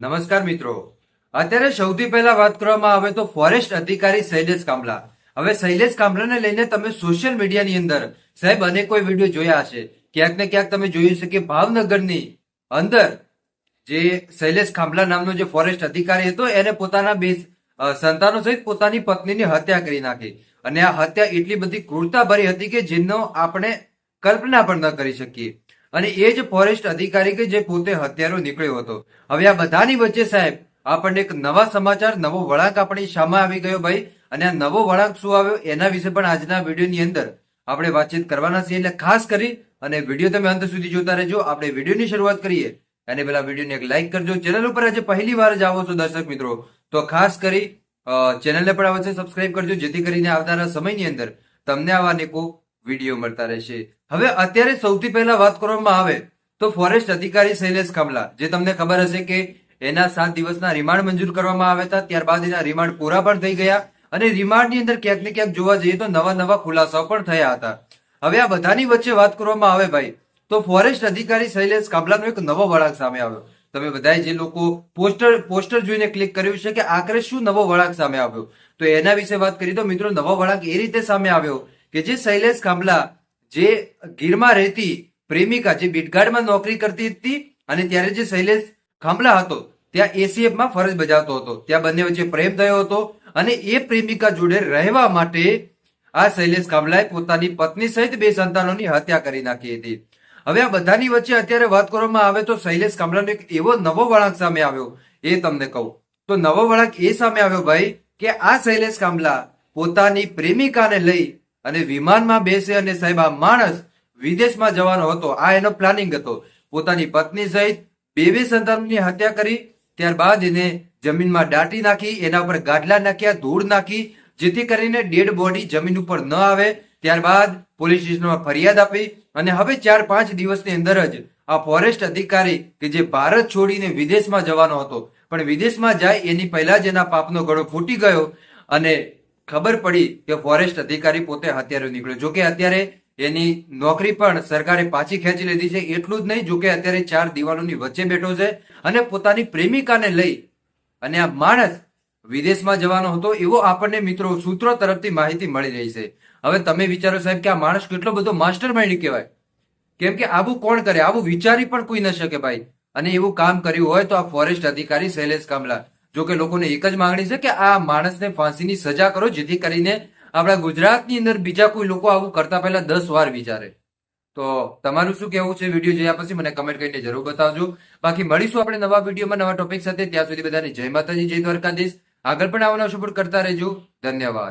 નમસ્કાર મિત્રો. અત્યારે સૌથી પહેલા વાત કરવામાં આવે તો ફોરેસ્ટ અધિકારી શૈલેષ કામલા. હવે શૈલેષ કામલાને લઈને તમે સોશિયલ મીડિયાની અંદર સાહેબ અનેક કોઈ વીડિયો જોયા હશે. ક્યાંક ને ક્યાંક તમે જોયું છે કે ભાવનગરની અંદર જે શૈલેષ કામલા નામનો જે ફોરેસ્ટ અધિકારી હતો, એને પોતાના બે સંતાનો સહિત પોતાની પત્નીની હત્યા કરી નાખી. અને આ હત્યા એટલી બધી ક્રૂરતા ભરી હતી કે જેનો આપણે કલ્પના પણ ન કરી શકીએ. અને એ જ ફોરેસ્ટ અધિકારી કે જે પોતે હત્યારો નીકળ્યો હતો. હવે આ બધાની વચ્ચે સાહેબ, આપણને એક નવા સમાચાર, નવો વળાંક આપણી સામે આવી ગયો ભાઈ. અને આ નવો વળાંક શું આવ્યો એના વિશે પણ આજના વિડીયોની અંદર આપણે વાતચીત કરવાના છીએ. એટલે ખાસ કરી અને વીડિયો તમે અંત સુધી જોતા રહેજો. આપણે વિડીયોની શરૂઆત કરીએ. અને પેલા વિડીયોને એક લાઈક કરજો. ચેનલ ઉપર આજે પહેલી વાર જ આવો છો દર્શક મિત્રો. તો ખાસ કરી ચેનલને પણ અવશ્ય સબસ્ક્રાઇબ કરજો. જેથી કરીને આવનારા સમયની અંદર તમને આવા અનેકો વીડિયો મળતા રહેશે. હવે અત્યારે સૌથી પહેલા વાત કરવામાં આવે તો ફોરેસ્ટ અધિકારી શૈલેષ કામલા જે તમને ખબર હશે કે એના સાત દિવસના રિમાન્ડ મંજૂર કરવામાં આવ્યા હતા, ત્યારબાદ એના રિમાન્ડ પૂરા પણ થઈ ગયા અને રિમાન્ડની અંદર ક્યાંક ને ક્યાંક જોવા જઈએ તો નવા નવા ખુલાસાઓ પણ થયા હતા. હવે આ બધાની વચ્ચે વાત કરવામાં આવે ભાઈ, તો ફોરેસ્ટ અધિકારી શૈલેષ કામલાનો એક નવો વળાંક સામે આવ્યો. તમે બધાએ જે લોકો પોસ્ટર પોસ્ટર જોઈને ક્લિક કર્યું છે કે આખરે શું નવો વળાંક સામે આવ્યો? તો એના વિશે વાત કરીએ તો મિત્રો, નવો વળાંક એ રીતે સામે આવ્યો કે જે શૈલેષ ખાંભલા જે ગીરમાં રહેતી પ્રેમિકા, જે બીટગાર્ડમાં નોકરી કરતી હતી અને ત્યારે જે શૈલેષ ખાંભલા હતો, ત્યાં એસીએફમાં ફરજ બજાવતો હતો. ત્યાં બંને વચ્ચે પ્રેમ થયો હતો અને એ પ્રેમિકા જોડે રહેવા માટે આ શૈલેષ ખાંભલાએ પોતાની પત્ની સહિત બે સંતાનોની હત્યા કરી નાખી હતી. હવે આ બધાની વચ્ચે અત્યારે વાત કરવામાં આવે તો શૈલેષ ખાંભલાનો એક એવો નવો વળાંક સામે આવ્યો, એ તમને કહું. તો નવો વળાંક એ સામે આવ્યો ભાઈ કે આ શૈલેષ ખાંભલા પોતાની પ્રેમિકાને લઈ અને વિમાનમાં બેસે અને સાહેબ, આ માણસ વિદેશમાં જવાનો હતો. આ એનો પ્લાનિંગ હતો. પોતાની પત્ની સહિત બે બે સંતાનોની હત્યા કરી, ત્યારબાદ એને જમીનમાં દાટી નાખી, એના ઉપર ગાડલા નાખ્યા, ધૂળ નાખી, જેથી કરીને ડેડ બોડી જમીન ઉપર ન આવે. ત્યારબાદ પોલીસ સ્ટેશનમાં ફરિયાદ આપી અને હવે ચાર પાંચ દિવસની અંદર જ આ ફોરેસ્ટ અધિકારી કે જે ભારત છોડીને વિદેશમાં જવાનો હતો, પણ વિદેશમાં જાય એની પહેલા જ એના પાપનો ગળો ફૂટી ગયો અને ખબર પડી કે ફોરેસ્ટ અધિકારી પોતે હત્યારો નીકળ્યો. જોકે અત્યારે એની નોકરી પણ સરકારે પાછી ખેંચી લીધી છે. એટલું જ નહીં જોકે અત્યારે ચાર દિવાલોની વચ્ચે બેઠો છે અને પોતાની પ્રેમિકાને લઈ અને આ માણસ વિદેશમાં જવાનો હતો, એવો આપણને મિત્રો સૂત્રો તરફથી માહિતી મળી રહી છે. હવે તમે વિચારો સાહેબ કે આ માણસ કેટલો બધો માસ્ટર માઇન્ડ કહેવાય. કેમ કે આવું કોણ કરે? આવું વિચારી પણ કોઈ ન શકે ભાઈ. અને એવું કામ કર્યું હોય તો આ ફોરેસ્ટ અધિકારી શૈલેષ કામલા. જો કે લોકોને એક જ માંગણી છે કે આ માણસને ફાંસીની સજા કરો, જેથી કરીને આપણા ગુજરાતની અંદર બીજા કોઈ લોકો આવું કરતા પહેલા દસ વાર વિચારે. તો તમારું શું કહેવું છે? વીડિયો જોયા પછી મને કમેન્ટ કરીને જરૂર બતાવજો. બાકી મળીશું આપણે નવા વિડીયોમાં નવા ટોપિક સાથે. ત્યાં સુધી બધાને જય માતાજી, જય દ્વારકાધીશ. આગળ પણ આવવાનો સપોર્ટ કરતા રહેજો. ધન્યવાદ.